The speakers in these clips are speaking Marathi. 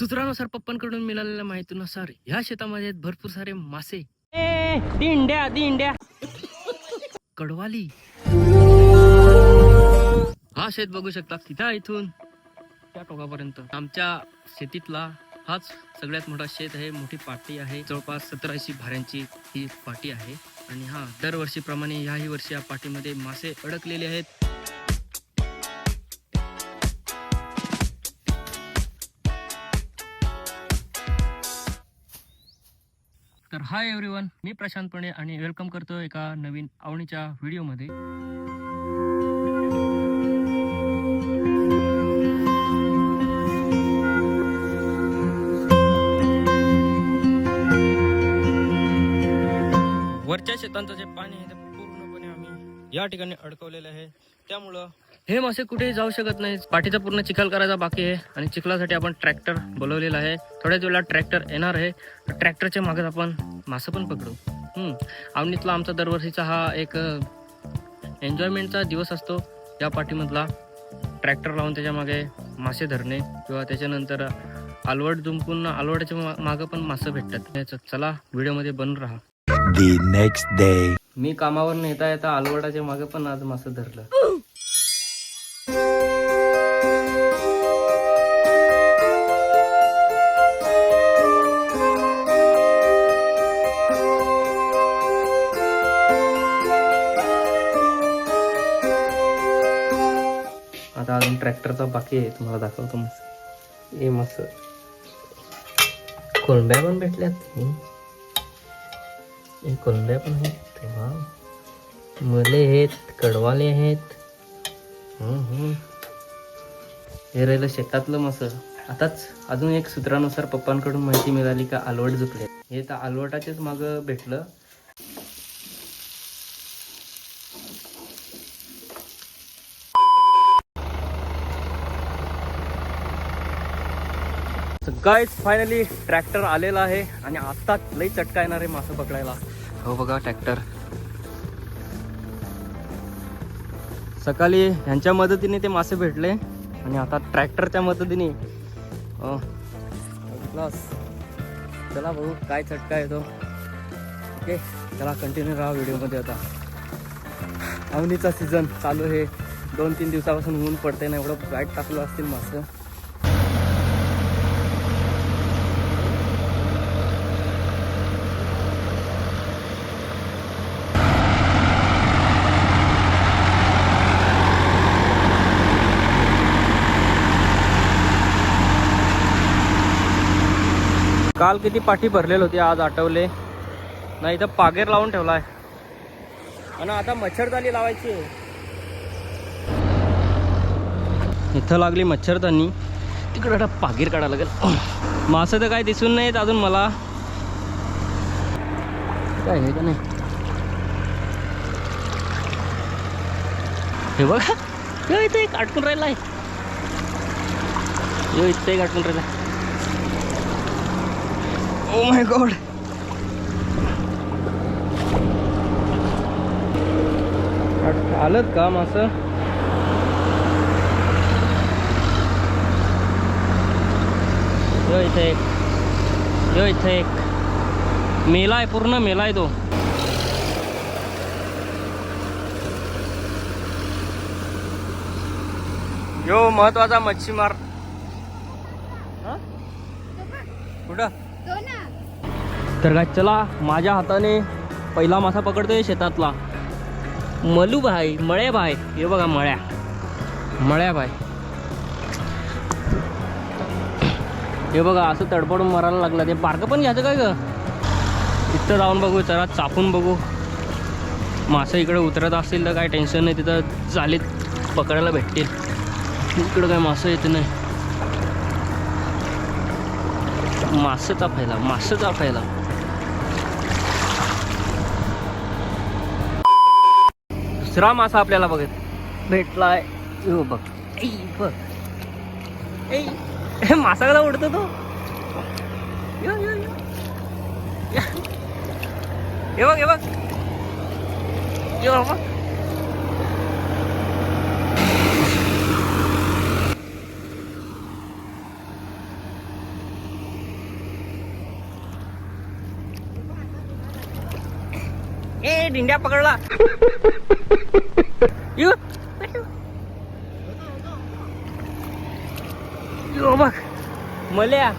सूत्रानुसार पप्पांकडून मिळालेल्या माहितीनुसार ह्या शेतामध्ये भरपूर सारे मासे. दिंड्या दिंड्या. कडवाली. हा शेत बघू शकता तिथं इथून? त्या टोकापर्यंत. आमच्या शेतीतला हाच सगळ्यात मोठा शेत आहे मोठी पाटी आहे. जवळपास सतरा ऐंशी भाऱ्यांची ही पाटी आहे. आणि हा दरवर्षीप्रमाणे ह्याही वर्षी या पाटीमध्ये मासे अडकलेले आहेत. हाय एव्हरीवन मी प्रशांत पणे आणि वेलकम करतो एका नवीन आवणीच्या व्हिडिओमध्ये. वरच्या शेतांचं जे पाणी आहे ते या ठिकाणी अडकवलेलं आहे. त्यामुळं हे मासे कुठेही जाऊ शकत नाही पाठीचा पूर्ण चिखल करायचा बाकी आहे आणि चिखलासाठी आपण ट्रॅक्टर बोलवलेला आहे. थोड्याच वेळा ट्रॅक्टर येणार आहे. ट्रॅक्टरच्या मागत आपण मासे पण पकडू. आवणीतला आमचा दरवर्षीचा हा एक एन्जॉयमेंटचा दिवस असतो. या पाठीमधला ट्रॅक्टर लावून त्याच्यामागे मासे धरणे किंवा त्याच्यानंतर आलवड जुंपून आलवडाच्या मागं पण मासे भेटतात. चला व्हिडिओमध्ये बनून राहा. Next day. मी कामावर नेता येता आलवडाच्या मागे पण आज मासे धरलं. आता अजून ट्रॅक्टरचा बाकी आहे तुम्हाला दाखवतो मस्त. हे मस्त. कोलंब्या पण भेटल्यात. तुम्ही हे कोलंब्या पण आहेत. वा मले आहेत कडवाले आहेत. हे राहिलं शेतातलं मस. आताच अजून एक सूत्रानुसार पप्पांकडून माहिती मिळाली का आलवट जुकले हे तर आलवटाचेच माग भेटलं. गाईज फायनली ट्रॅक्टर आलेला आहे आणि आत्ताच लई चटका येणार आहे मासं पकडायला. हो बघा ट्रॅक्टर सकाळी ह्यांच्या मदतीने ते मासे भेटले आणि आता ट्रॅक्टरच्या मदतीने प्लस चला बघू काय चटका येतो. ओके चला कंटिन्यू राहा व्हिडिओमध्ये आता. अवनीचा सीझन चालू आहे. दोन तीन दिवसापासून ऊन पडते ना एवढं बॅट टाकलं असतील मासं. काल किती पाठी भरलेली होती आज आठवले. नाही इथं पागेर लावून ठेवला आहे आणि आता मच्छरदाणी लावायची. आहे. इथं लागली मच्छरदाणी तिकडे आता पागीर काढायला लागेल. मासं तर काय दिसून नाहीत अजून मला. काय हे का नाही? हे बघा. इथं एक अडकून राहिला आहे इथं एक अडकून राहिला ओ माय गॉड आलं का मासं यो इथे एक. यो इथे एक. मेलाय पूर्ण मेलाय तो. यो महत्त्वाचा मच्छीमार. हा? कुठं? तर काय चला माझ्या हाताने पहिला मासा पकडतोय शेतातला. मलू भाई मळ्या भाई. हे बघा मळ्या. मळ्या भाई. हे बघा असं तडपडून मरायला लागलं. ते बारकं पण घ्यायचं काय ग? इथं जाऊन बघू जरा चापून बघू. मासे इकडे उतरत असतील तर काय टेन्शन नाही तिथं चालीत पकडायला भेटतील. इकडं काय मासं येत नाही. मासे चापायला मासे चापायला दुसरा मासा आपल्याला बघत. भेटलाय. बघ. बघ. हे मासा कसा उडतो तो. यो, यो, या. हे बघ हे बघ. दिंड्या पकडला. बघ. मल्या.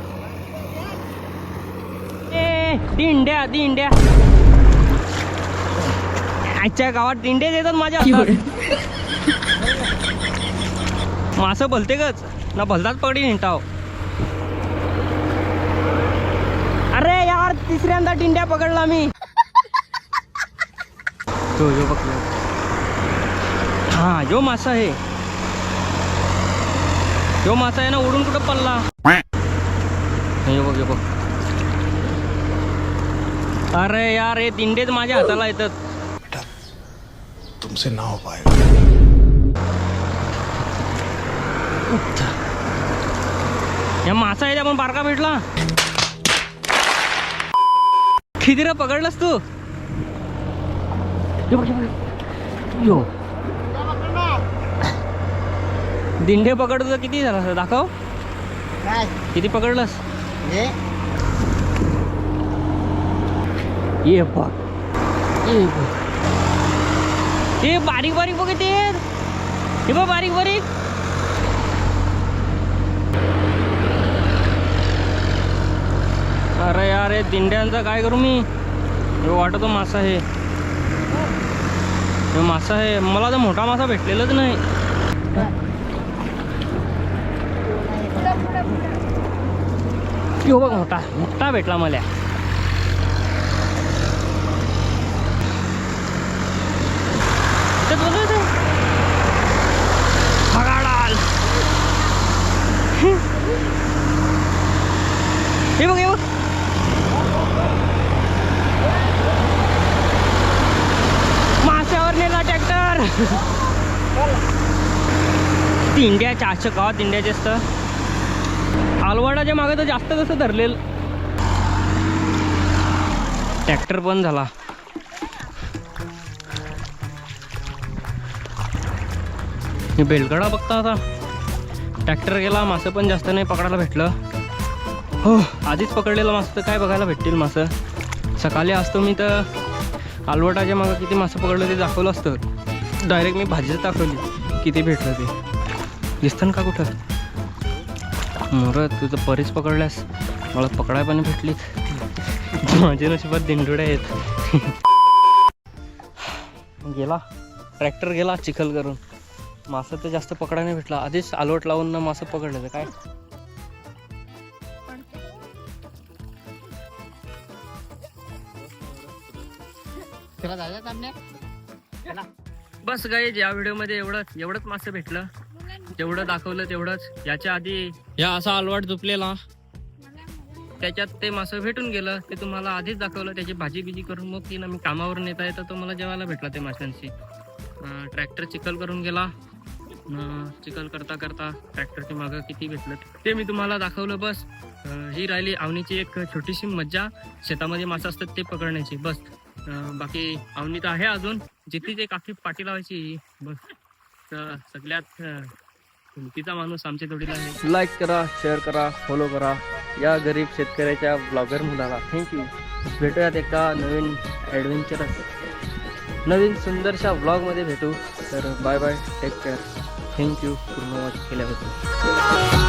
ए दिंड्या दिंड्या. आजच्या गावात दिंडेच येतात माझ्या. मासं भलते गच. ना भलताच पकडी हिंटाव अरे यार तिसऱ्यांदा दिंड्या पकडला मी. तो यो यो. हा। जो मासा आहे जो मासा आहे ना उडून कुठं पडला हे बघ हे बघ। अरे यार हे दिंडेच माझ्या हाताला येतात। तुमसे ना हो पाएगा या मासा आहे आपण बारका भेटला। किती रे पकडलास तू? यो बघ, यो बघ. यो. दिंडे पकडतो किती झाला? दाखव. किती पकडलंस? ये बघ. ये बघ. हे बारीक बारीक बघ ते हे बघ बारीक बारीक. अरे यार हे दिंड्यांचा काय करू मी? वाटतो मासा हे. मासा आहे. मला तर मोठा मासा भेटलेलाच नाही. बघ मोठा. मोठा भेटला मला इथंच बघ इथं. फगाडाल. हे बघ हे बघ माश्यावर नेला ट्रॅक्टर दिंड्या चारशे गावात दिंड्याचे असतं आलवाडाच्या मागे तर जास्त कसं धरलेलं. ट्रॅक्टर पण झाला. बेलगडा बघता आता. ट्रॅक्टर गेला मासं पण जास्त नाही पकडायला भेटलं. हो आधीच पकडलेलं मासं तर काय बघायला भेटतील मासं. सकाळी असतो मी तर आलवटाच्या मागं किती मासं पकडलं ते दाखवलं असतं. डायरेक्ट मी भाजीच दाखवली किती भेटलं ते? दिसतं ना का कुठं? मोर तुझं परीच पकडल्यास. मला पकडाय पण भेटलीत. माझे नशिबात दिंडोड्या आहेत. गेला. ट्रॅक्टर गेला चिखल करून. मासं तर जास्त पकडाय नाही भेटला. आधीच आलवट लावून ना मासं पकडलं काय? बस गाईज या व्हिडिओमध्ये एवढंच. एवढंच मासे भेटलं. जेवढं दाखवलं तेवढंच. याच्या आधी या असा अलवाट झुपलेला त्याच्यात ते मासं भेटून गेलं. ते तुम्हाला आधीच दाखवलं. त्याची भाजी बिजी करून मग ती ना मी कामावरून येता येता. तो मला जेवायला भेटला ते माशांशी. ट्रॅक्टर चिखल करून गेला. चिखल करता करता ट्रॅक्टरच्या मागं किती भेटलं. ते मी तुम्हाला दाखवलं बस. ही राहिली आवनीची एक छोटीशी मज्जा. शेतामध्ये मासे असतात ते पकडण्याची बस. बाकी आवनी तर आहे अजून. जिथे जे काकी पाठी लावायची. बस तर सगळ्यात अं, हिमतीचा माणूस आमच्या जोडीला आहे. लाईक करा शेअर करा फॉलो करा. या गरीब शेतकऱ्याच्या ब्लॉगर मुलाला. थँक्यू भेटूयात एका नवीन ॲडव्हेंचरस नवीन सुंदरशा ब्लॉगमध्ये भेटू. तर bye bye take care thank you पूर्ण वॉच केल्याबद्दल.